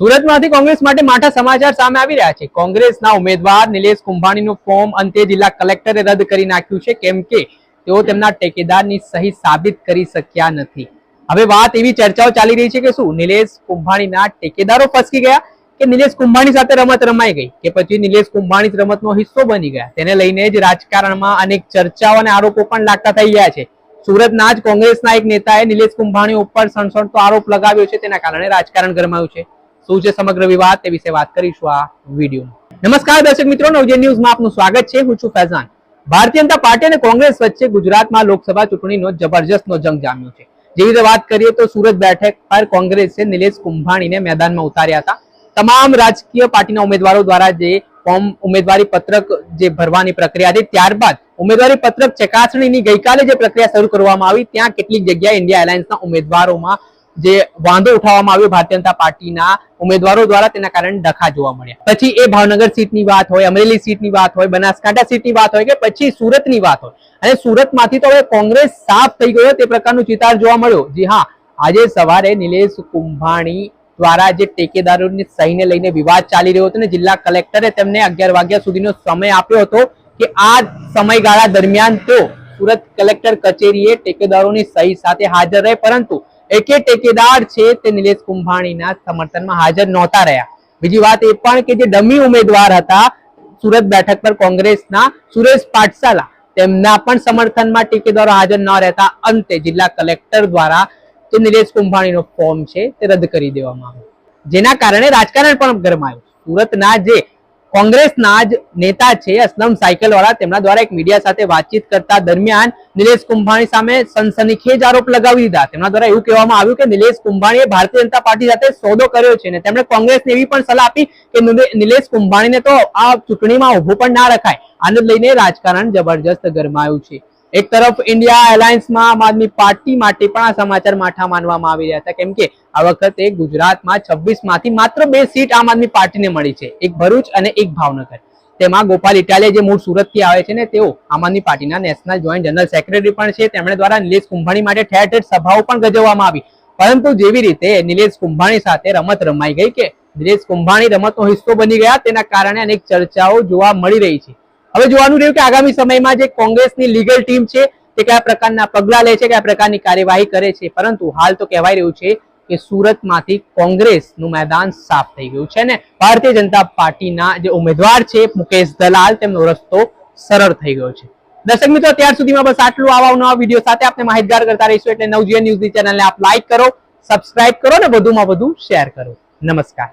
સુરતમાંથી કોંગ્રેસ માટે માઠા સમાચાર સામે આવી રહ્યા છે. કોંગ્રેસના ઉમેદવાર નિલેશ કુંભાણીનું ફોર્મ અંતે જિલ્લા કલેક્ટરે રદ કરી નાખ્યું છે, કેમ કે તેઓ તેમના ટેકેદારની સહી સાબિત કરી શક્યા નથી. હવે વાત એવી ચર્ચાઓ ચાલી રહી છે કે શું? નિલેશ કુંભાણીના ટેકેદારો ફસકી ગયા કે નિલેશ કુંભાણી સાથે રમત રમાઈ ગઈ? કે પછી નિલેશ કુંભાણી રમતનો હિસ્સો બની ગયા? તેને લઈને જ રાજકારણમાં અનેક ચર્ચાઓ અને આરોપો પણ લાગતા થઈ ગયા છે. સુરતના જ કોંગ્રેસના એક નેતાએ નિલેશ કુંભાણી ઉપર સણસણતો આરોપ લગાવ્યો છે, તેના કારણે રાજકારણ ગરમાયું છે. શું છે સમગ્ર વિવાદ તે વિશે વાત કરીશું આ વિડીયોમાં નમસ્કાર દર્શક મિત્રો નવજે ન્યૂઝમાં આપનું સ્વાગત છે. હું છું ફૈઝાન. ભારતીય જનતા પાર્ટી અને કોંગ્રેસ વચ્ચે ગુજરાતમાં લોકસભા ચૂંટણીનો જબરજસ્તનો જંગ જામ્યો છે. જેવી રીતે વાત કરીએ તો સુરત બેઠક પર કોંગ્રેસે નિલેશ કુંભાણીને મેદાનમાં ઉતાર્યા હતા. તમામ રાજકીય પાર્ટીના ઉમેદવારો દ્વારા જે ફોર્મ ઉમેદવારી પત્રક જે ભરવાની પ્રક્રિયા હતી, ત્યારબાદ ઉમેદવારી પત્રક ચકાસણીની ગઈકાલે જે પ્રક્રિયા શરૂ કરવામાં આવી, ત્યાં કેટલીક જગ્યાએ ઇન્ડિયા એલાયન્સના ઉમેદવારોમાં જે વાંધો ઉઠાવવામાં આવ્યો ભારતીય જનતા પાર્ટીના ઉમેદવારો દ્વારા તેના કારણે ડખા જોવા મળ્યા. પછી એ ભાવનગર સીટની વાત હોય, અમરેલી સીટની વાત હોય, બનાસકાંઠા સીટની વાત હોય કે પછી સુરતની વાત હોય. અને સુરતમાંથી તો હવે કોંગ્રેસ સાફ થઈ ગયો તે પ્રકારનું ચિતાર જોવા મળ્યો. જી હા, આજે સવારે નિલેશ કુંભાણી દ્વારા જે ટેકેદારોની સહીને લઈને વિવાદ ચાલી રહ્યો હતો ને જિલ્લા કલેક્ટરે તેમને અગિયાર વાગ્યા સુધીનો સમય આપ્યો હતો કે આ સમયગાળા દરમિયાન તો સુરત કલેક્ટર કચેરીએ ટેકેદારોની સહી સાથે હાજર રહે, પરંતુ એકે ટેકેદાર છે તે નિલેશ કુંભાણીના સમર્થનમાં હાજર નહોતા રહ્યા. બીજી વાત એ પણ કે જે ડમી ઉમેદવાર હતા સુરત બેઠક પર કોંગ્રેસના સુરેશ પાટસાલા તેમના પણ સમર્થનમાં ટેકેદારો હાજર ન રહેતા અંતે જિલ્લા કલેક્ટર દ્વારા જે નિલેશ કુંભાણીનો ફોર્મ છે તે રદ કરી દેવામાં આવ્યો. જેના કારણે રાજકારણ પણ ગરમાયું. સુરતના જે કોંગ્રેસના જ નેતા છે અસલમ સાયકલવાળા. તેમના દ્વારા એક મીડિયા સાથે વાતચીત કરતા દરમિયાન નિલેશ કુંભાણી સામે સનસનીખેજ આરોપ લગાવી દીધા. તેમના દ્વારા એવું કહેવામાં આવ્યું કે નિલેશ કુંભાણીએ ભારતીય જનતા પાર્ટી સાથે સોદો કર્યો છે અને તેમણે કોંગ્રેસને એવી પણ સલાહ આપી કે નિલે- નિલેશ કુંભાણીને તો આ ચૂંટણીમાં ઊભું પણ ના રખાય. આને લઈને રાજકારણ જબરજસ્ત ગરમાયું છે. એક તરફ ઇન્ડિયા એલાયન્સમાં આમ આદમી પાર્ટી માટે પણ આ સમાચાર માઠા માનવામાં આવી રહ્યા હતા. કેમ કે આ વખતે ગુજરાતમાં છવ્વીસમાંથી માત્ર બે સીટ આમ આદમી પાર્ટીને મળી છે. એક ભરૂચ અને એક ભાવનગર. તેમાં ગોપાલ ઇટાલિયા જે મૂળ સુરતથી આવે છે ને, તેઓ આમ આદમી પાર્ટીના નેશનલ જોઈન્ટ જનરલ સેક્રેટરી પણ છે. તેમણે દ્વારા નિલેશ કુંભાણી માટે ઠેર ઠેર સભાઓ પણ ગજવવામાં આવી. પરંતુ જેવી રીતે નિલેશ કુંભાણી સાથે રમત રમાઈ ગઈ કે નિલેશ કુંભાણી રમતનો હિસ્સો બની ગયા, તેના કારણે અનેક ચર્ચાઓ જોવા મળી રહી છે. હવે જોવાનું રહ્યું કે આગામી સમયમાં જે કોંગ્રેસની લીગલ ટીમ છે, તે કયા પ્રકારના પગલાં લે છે, કયા પ્રકારની કાર્યવાહી કરે છે. પરંતુ હાલ તો કહેવાય રહ્યું છે કે સુરતમાંથી કોંગ્રેસનું મેદાન સાફ થઈ ગયું છે ને ભારતીય જનતા પાર્ટીના જે ઉમેદવાર છે મુકેશ દલાલ, તેમનો રસ્તો સરળ થઈ ગયો છે. દર્શક મિત્રો ત્યાર સુધીમાં બસ આટલું. આવા નવા વીડિયો સાથે આપણે માહિતગાર કરતા રહીશું એટલે નવજીવન ન્યૂઝની ચેનલને આપ લાઈક કરો, સબસ્ક્રાઇબ કરો ને વધુમાં વધુ શેર કરો. નમસ્કાર.